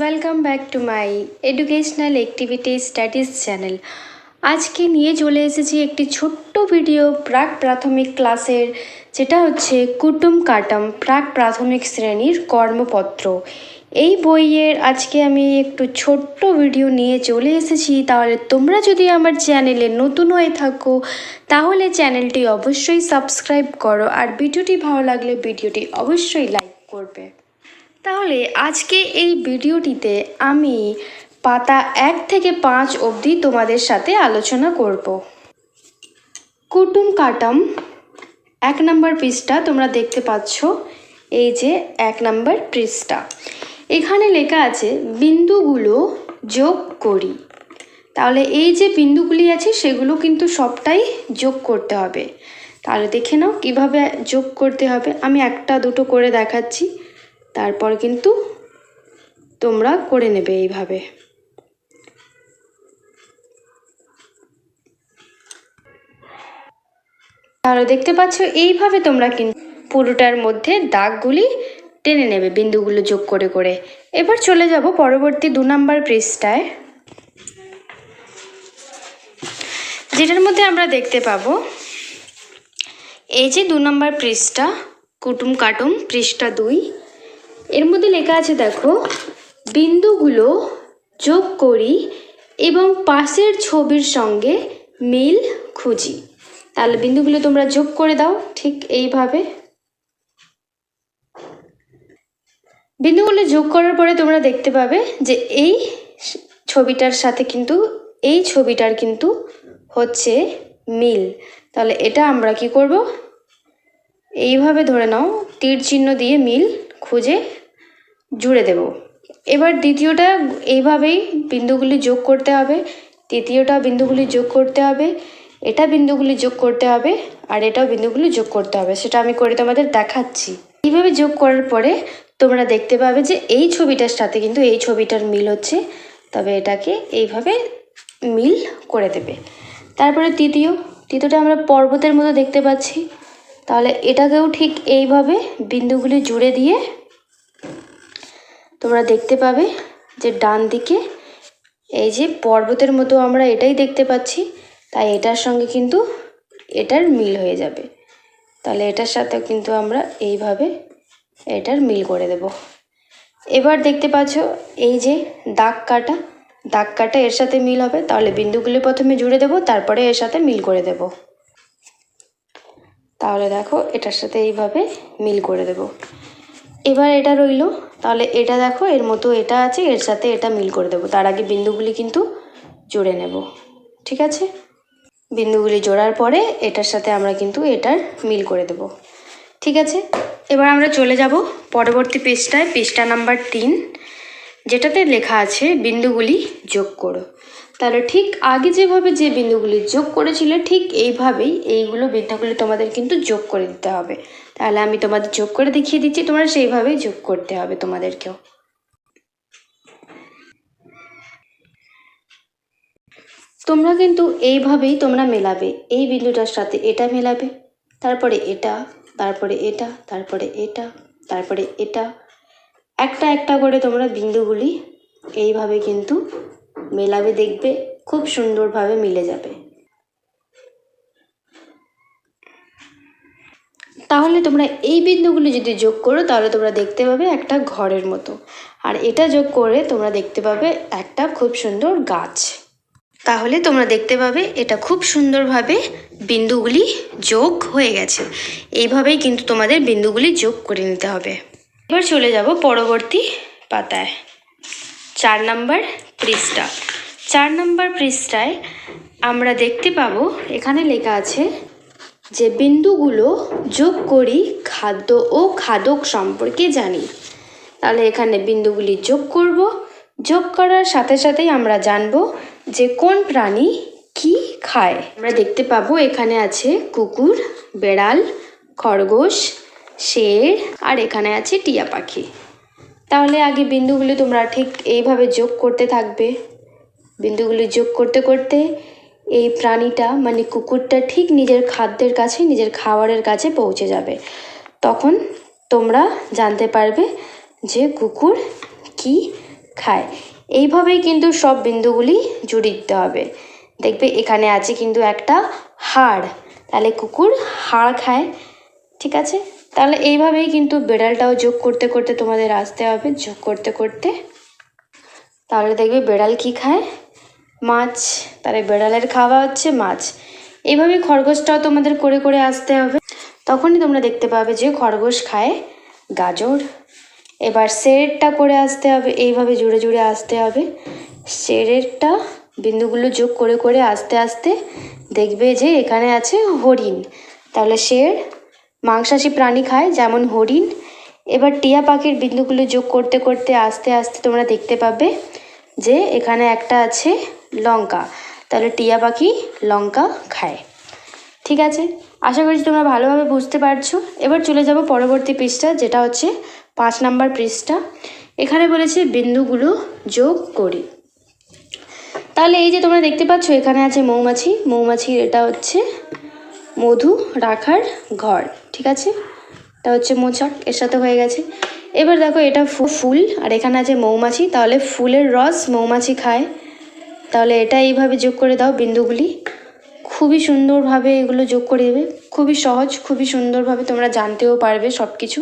Welcome back to my educational activity studies channel আজকে নিয়ে চলে এসেছি একটি ছোট্ট ভিডিও প্রাক প্রাথমিক ক্লাসের যেটা হচ্ছে কুটুম কাটাম প্রাক প্রাথমিক শ্রেণির কর্মপত্র। এই বইয়ের আজকে আমি একটু ছোট্ট ভিডিও নিয়ে চলে এসেছি, তাহলে তোমরা যদি আমার চ্যানেলে নতুন হয়ে থাকো, তাহলে চ্যানেলটি অবশ্যই সাবস্ক্রাইব করো, আর ভিডিওটি ভালো লাগলে ভিডিওটি অবশ্যই লাইক করবে। তাহলে আজকে এই ভিডিওটিতে আমি পাতা এক থেকে পাঁচ অবধি তোমাদের সাথে আলোচনা করব। কুটুম কাটাম, এক নম্বর পৃষ্ঠা তোমরা দেখতে পাচ্ছ, এই যে এক নম্বর পৃষ্ঠা। এখানে লেখা আছে, বিন্দুগুলো যোগ করি। তাহলে এই যে বিন্দুগুলি আছে, সেগুলো কিন্তু সবটাই যোগ করতে হবে। তাহলে দেখে নাও কীভাবে যোগ করতে হবে। আমি একটা দুটো করে দেখাচ্ছি। তারপর কিন্তু তোমরা করে নেবে এইভাবে। তাহলে দেখতে পাচ্ছ, এইভাবে তোমরা কিন্তু পুরোটার মধ্যে দাগগুলি টেনে নেবে, বিন্দুগুলো যোগ করে করে। এবার চলে যাব পরবর্তী দু নম্বর পৃষ্ঠায়, যেটার মধ্যে আমরা দেখতে পাবো, এই যে দু নম্বর পৃষ্ঠা, কুটুম কাটুম, পৃষ্ঠা দুই। এর মধ্যে লেখা আছে, দেখো, বিন্দুগুলো যোগ করি এবং পাশের ছবির সঙ্গে মিল খুঁজি। তাহলে বিন্দুগুলো তোমরা যোগ করে দাও ঠিক এইভাবে। বিন্দুগুলো যোগ করার পরে তোমরা দেখতে পাবে যে এই ছবিটার সাথে কিন্তু, এই ছবিটার কিন্তু হচ্ছে মিল। তাহলে এটা আমরা কি করব? এইভাবে ধরে নাও, তীর চিহ্ন দিয়ে মিল খুঁজে জুড়ে দেব। এবার দ্বিতীয়টা এইভাবেই বিন্দুগুলি যোগ করতে হবে। তৃতীয়টা বিন্দুগুলি যোগ করতে হবে। এটা বিন্দুগুলি যোগ করতে হবে আর এটাও বিন্দুগুলি যোগ করতে হবে। সেটা আমি করে তোমাদের দেখাচ্ছি। এইভাবে যোগ করার পরে তোমরা দেখতে পাবে যে এই ছবিটার সাথে কিন্তু এই ছবিটার মিল হচ্ছে। তবে এটাকে এইভাবে মিল করে দেবে। তারপরে তৃতীয়, তৃতীয়টা আমরা পর্বতের মতো দেখতে পাচ্ছি। তাহলে এটাকেও ঠিক এইভাবে বিন্দুগুলি জুড়ে দিয়ে তোমরা দেখতে পাবে যে ডান দিকে এই যে পর্বতের মতো আমরা এটাই দেখতে পাচ্ছি, তাই এটার সঙ্গে কিন্তু এটার মিল হয়ে যাবে। তাহলে এটার সাথে কিন্তু আমরা এইভাবে এটার মিল করে দেব। এবার দেখতে পাচ্ছ এই যে দাগ কাটা দাগ কাটা এর সাথে মিল হবে, তাহলে বিন্দুগুলি প্রথমে জুড়ে দেব, তারপরে এর সাথে মিল করে দেব। তাহলে দেখো এটার সাথে এইভাবে মিল করে দেব। এবার এটা রইল, তাহলে এটা দেখো, এর মতো এটা আছে, এর সাথে এটা মিল করে দেবো। তার আগে বিন্দুগুলি কিন্তু জুড়ে নেব, ঠিক আছে? বিন্দুগুলি জোড়ার পরে এটার সাথে আমরা কিন্তু এটার মিল করে দেব, ঠিক আছে? এবার আমরা চলে যাব পরবর্তী পৃষ্ঠায়, পৃষ্ঠা নাম্বার তিন, যেটাতে লেখা আছে বিন্দুগুলি যোগ করো। তাহলে ঠিক আগে যেভাবে যে বিন্দুগুলি যোগ করেছিলে, ঠিক এইভাবেই এইগুলো বিন্দুগুলি তোমাদের কিন্তু যোগ করে দিতে হবে। তাহলে আমি তোমাদের যোগ করে দেখিয়ে দিচ্ছি, তোমরা সেইভাবেই যোগ করতে হবে তোমাদেরকেও। তোমরা কিন্তু এইভাবেই তোমরা মেলাবে, এই বিন্দুটার সাথে এটা মেলাবে, তারপরে এটা তারপরে এটা তারপরে এটা তারপরে এটা। একটা একটা করে তোমরা বিন্দুগুলি এইভাবে কিন্তু মেলাবে দেখবে, খুব সুন্দরভাবে মিলে যাবে। তাহলে তোমরা এই বিন্দুগুলি যদি যোগ করো, তাহলে তোমরা দেখতে পাবে একটা ঘরের মতো। আর এটা যোগ করে তোমরা দেখতে পাবে একটা খুব সুন্দর গাছ। তাহলে তোমরা দেখতে পাবে এটা খুব সুন্দরভাবে বিন্দুগুলি যোগ হয়ে গেছে। এইভাবেই কিন্তু তোমাদের বিন্দুগুলি যোগ করে নিতে হবে। এবার চলে যাব পরবর্তী পাতায়। চার নাম্বার পৃষ্ঠা। চার নম্বর পৃষ্ঠায় আমরা দেখতে পাবো, এখানে লেখা আছে যে বিন্দুগুলো যোগ করি খাদ্য ও খাদক সম্পর্কে জানি। তাহলে এখানে বিন্দুগুলি যোগ করব। যোগ করার সাথে সাথেই আমরা জানব যে কোন প্রাণী কি খায়। আমরা দেখতে পাবো এখানে আছে কুকুর, বেড়াল, খরগোশ, শের, আর এখানে আছে টিয়া পাখি। তাহলে আগে বিন্দুগুলি তোমরা ঠিক এইভাবে যোগ করতে থাকবে। বিন্দুগুলি যোগ করতে করতে এই প্রাণীটা মানে কুকুরটা ঠিক নিজের খাদ্যের কাছে, নিজের খাবারের কাছে পৌঁছে যাবে। তখন তোমরা জানতে পারবে যে কুকুর কি খায়। এইভাবেই কিন্তু সব বিন্দুগুলি জুড়ে দিতে হবে। দেখবে এখানে আছে কিন্তু একটা হাড়। তাহলে কুকুর হাড় খায়, ঠিক আছে? তাহলে এইভাবেই কিন্তু বেড়ালটাও যোগ করতে করতে তোমাদের আসতে হবে, যোগ করতে করতে। তাহলে দেখবে বেড়াল কি খায়? মাছ। তাহলে বেড়ালের খাওয়া হচ্ছে মাছ। এইভাবেই খরগোশটাও তোমাদের করে করে আসতে হবে। তখনই তোমরা দেখতে পাবে যে খরগোশ খায় গাজর। এবার সেরেরটা করে আসতে হবে, এইভাবে জুড়ে জুড়ে আসতে হবে। শেরেরটা বিন্দুগুলো যোগ করে করে আস্তে আস্তে দেখবে যে এখানে আছে হরিণ। তাহলে শের মাংসাশী প্রাণী খায়, যেমন হরিণ। এবার টিয়া পাখির বিন্দুগুলো যোগ করতে করতে আস্তে আস্তে তোমরা দেখতে পাবে যে এখানে একটা আছে লঙ্কা। তাহলে টিয়া পাখি লঙ্কা খায়। ঠিক আছে? আশা করছি তোমরা ভালোভাবে বুঝতে পারছ। এবার চলে যাব পরবর্তী পৃষ্ঠা, যেটা হচ্ছে পাঁচ নাম্বার পৃষ্ঠা। এখানে বলেছে বিন্দুগুলো যোগ করি। তাহলে এই যে তোমরা দেখতে পাচ্ছ, এখানে আছে মৌমাছি। মৌমাছির এটা হচ্ছে মধু রাখার ঘর। ঠিক আছে? এটা হচ্ছে মোচক, এর সাথে হয়ে গেছে। এবার দেখো এটা ফুল, আর এখানে আছে মৌমাছি। তাহলে ফুলের রস মৌমাছি খায়। তাহলে এটা এইভাবে যোগ করে দাও বিন্দুগুলি। খুবই সুন্দরভাবে এগুলো যোগ করে দেবে। খুবই সহজ, খুবই সুন্দরভাবে তোমরা জানতেও পারবে সব কিছু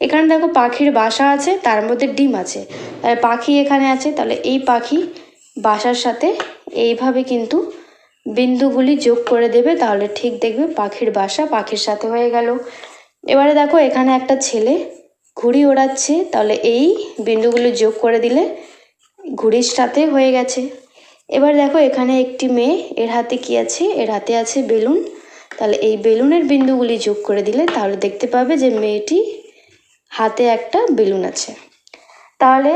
এখানে দেখো পাখির বাসা আছে, তার মধ্যে ডিম আছে। তাহলে পাখি এখানে আছে, তাহলে এই পাখি বাসার সাথে এইভাবে কিন্তু বিন্দুগুলি যোগ করে দেবে, তাহলে ঠিক দেখবে পাখির বাসা পাখির সাথে হয়ে গেল। এবারে দেখো, এখানে একটা ছেলে ঘুড়ি ওড়াচ্ছে, তাহলে এই বিন্দুগুলো যোগ করে দিলে ঘুড়ির সাথে হয়ে গেছে। এবার দেখো, এখানে একটি মেয়ে, এর হাতে কি আছে? এর হাতে আছে বেলুন। তাহলে এই বেলুনের বিন্দুগুলি যোগ করে দিলে তাহলে দেখতে পাবে যে মেয়েটি হাতে একটা বেলুন আছে। তাহলে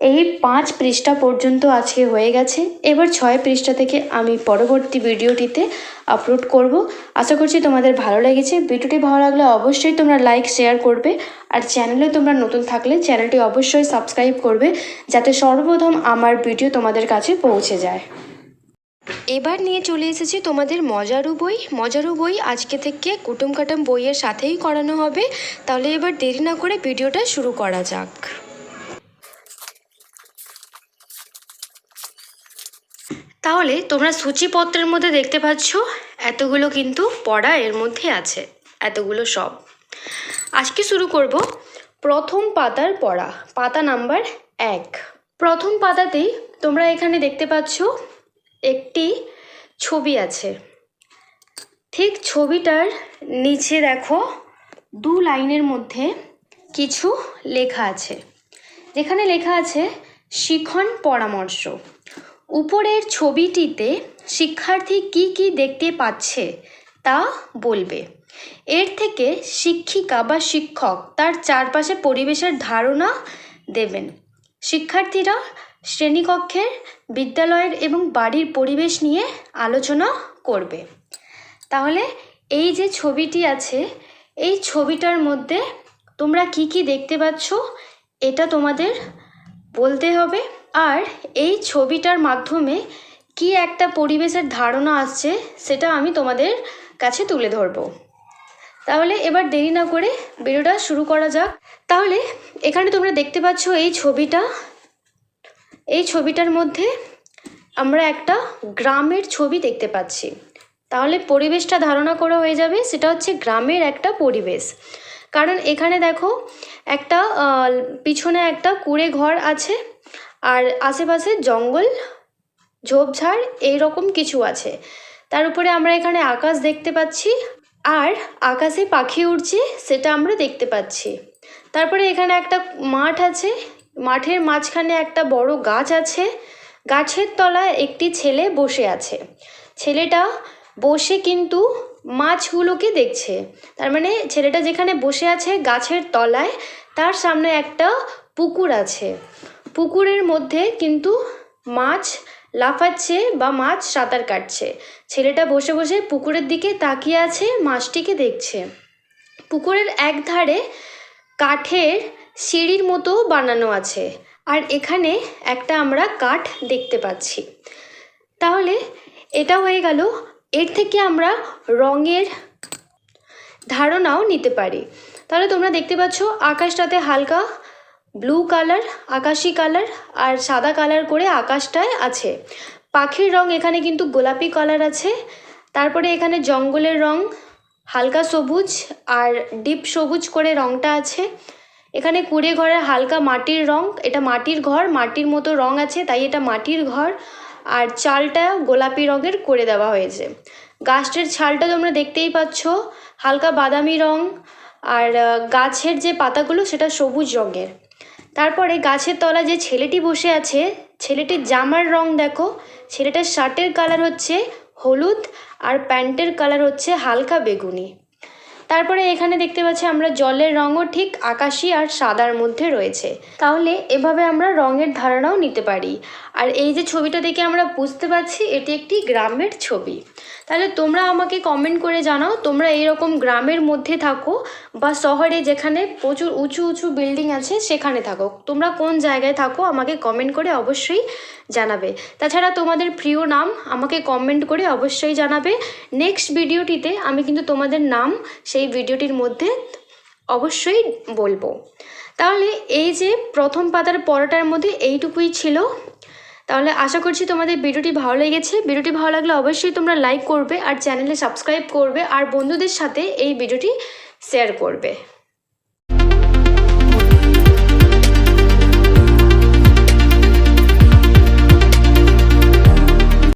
এই পাঁচ পৃষ্ঠা পর্যন্ত আজকে হয়ে গেছে। এবার ছয় পৃষ্ঠা থেকে আমি পরবর্তী ভিডিওটিতে আপলোড করব। আশা করছি তোমাদের ভালো লেগেছে। ভিডিওটি ভালো লাগলে অবশ্যই তোমরা লাইক শেয়ার করবে। আর চ্যানেলে তোমরা নতুন থাকলে চ্যানেলটি অবশ্যই সাবস্ক্রাইব করবে, যাতে সর্বপ্রথম আমার ভিডিও তোমাদের কাছে পৌঁছে যায়। এবার নিয়ে চলে এসেছি তোমাদের মজারু বই। মজারু বই আজকে থেকে কুটুম কাটুম বইয়ের সাথেই করানো হবে। তাহলে এবার দেরি না করে ভিডিওটা শুরু করা যাক। তাহলে তোমরা সূচিপত্রের মধ্যে দেখতে পাচ্ছ এতগুলো কিন্তু পড়া এর মধ্যে আছে, এতগুলো সব। আজকে শুরু করব প্রথম পাতার পড়া, পাতা নাম্বার এক। প্রথম পাতাতেই তোমরা এখানে দেখতে পাচ্ছ একটি ছবি আছে। ঠিক ছবিটার নিচে দেখো দু লাইনের মধ্যে কিছু লেখা আছে, যেখানে লেখা আছে শিখন পরামর্শ। উপরের ছবিটিতে শিক্ষার্থী কি কি দেখতে পাচ্ছে তা বলবে। এর থেকে শিক্ষিকা বা শিক্ষক তার চারপাশে পরিবেশের ধারণা দেবেন। শিক্ষার্থীরা শ্রেণীকক্ষের, বিদ্যালয়ের এবং বাড়ির পরিবেশ নিয়ে আলোচনা করবে। তাহলে এই যে ছবিটি আছে, এই ছবিটার মধ্যে তোমরা কি কি দেখতে পাচ্ছ, এটা তোমাদের বলতে হবে। আর এই ছবিটার মাধ্যমে কি একটা পরিবেশের ধারণা আসছে সেটা আমি তোমাদের কাছে তুলে ধরবো। তাহলে এবার দেরি না করে ভিডিওটা শুরু করা যাক। তাহলে এখানে তোমরা দেখতে পাচ্ছ এই ছবিটা। এই ছবিটার মধ্যে আমরা একটা গ্রামের ছবি দেখতে পাচ্ছি। তাহলে পরিবেশটা ধারণা করা হয়ে যাবে সেটা হচ্ছে গ্রামের একটা পরিবেশ। কারণ এখানে দেখো একটা পিছনে একটা কুড়ে ঘর আছে। আর আশেপাশে জঙ্গল, ঝোপঝাড় এইরকম কিছু আছে। তার উপরে আমরা এখানে আকাশ দেখতে পাচ্ছি আর আকাশে পাখি উড়ছে সেটা আমরা দেখতে পাচ্ছি। তারপরে এখানে একটা মাঠ আছে। মাঠের মাঝখানে একটা বড় গাছ আছে। গাছের তলায় একটি ছেলে বসে আছে। ছেলেটা বসে কিন্তু মাছগুলোকে দেখছে। তার মানে ছেলেটা যেখানে বসে আছে গাছের তলায়, তার সামনে একটা পুকুর আছে। পুকুরের মধ্যে কিন্তু মাছ লাফাচ্ছে বা মাছ সাঁতার কাটছে। ছেলেটা বসে বসে পুকুরের দিকে তাকিয়ে আছে, মাছটিকে দেখছে। পুকুরের এক ধারে কাঠের সিঁড়ির মতো বানানো আছে আর এখানে একটা আমরা কাঠ দেখতে পাচ্ছি। তাহলে এটা হয়ে গেল, এর থেকে আমরা রঙের ধারণাও নিতে পারি। তাহলে তোমরা দেখতে পাচ্ছ, আকাশটাতে হালকা ব্লু কালার, আকাশি কালার আর সাদা কালার করে আকাশটায় আছে। পাখির রং এখানে কিন্তু গোলাপি কালার আছে। তারপরে এখানে জঙ্গলের রং, হালকা সবুজ আর ডিপ সবুজ করে রংটা আছে। এখানে কুড়ে ঘরের হালকা মাটির রং, এটা মাটির ঘর, মাটির মতো রং আছে, তাই এটা মাটির ঘর। আর চালটা গোলাপি রঙের করে দেওয়া হয়েছে। গাছটির ছালটা তোমরা দেখতেই পাচ্ছ, হালকা বাদামি রং আর গাছের যে পাতাগুলো সেটা সবুজ রঙের। তারপরে গাছের তলায় যে ছেলেটি বসে আছে, ছেলেটির জামার রং দেখো, ছেলেটার শার্টের কালার হচ্ছে হলুদ আর প্যান্টের কালার হচ্ছে হালকা বেগুনি। তারপরে এখানে দেখতে পাচ্ছি আমরা জলের রঙও ঠিক আকাশি আর সাদার মধ্যে রয়েছে। তাহলে এভাবে আমরা রঙের ধারণাও নিতে পারি। আর এই যে ছবিটা দেখে আমরা বুঝতে পারছি, এটি একটি গ্রামের ছবি। তাহলে তোমরা আমাকে কমেন্ট করে জানাও, তোমরা এইরকম গ্রামের মধ্যে থাকো বা শহরে যেখানে প্রচুর উঁচু উঁচু বিল্ডিং আছে, সেখানে থাকো। তোমরা কোন জায়গায় থাকো আমাকে কমেন্ট করে অবশ্যই জানাবে। তাছাড়া তোমাদের প্রিয় নাম আমাকে কমেন্ট করে অবশ্যই জানাবে। নেক্সট ভিডিওটিতে আমি কিন্তু তোমাদের নাম সেই ভিডিওটির মধ্যে অবশ্যই বলব। তাহলে এই যে প্রথম পাতার পরোটার মধ্যে এইটুকুই ছিল। তাহলে আশা করছি তোমাদের ভিডিওটি ভালো লেগেছে। ভিডিওটি ভালো লাগলে অবশ্যই তোমরা লাইক করবে আর চ্যানেলে সাবস্ক্রাইব করবে আর বন্ধুদের সাথে এই ভিডিওটি শেয়ার করবে।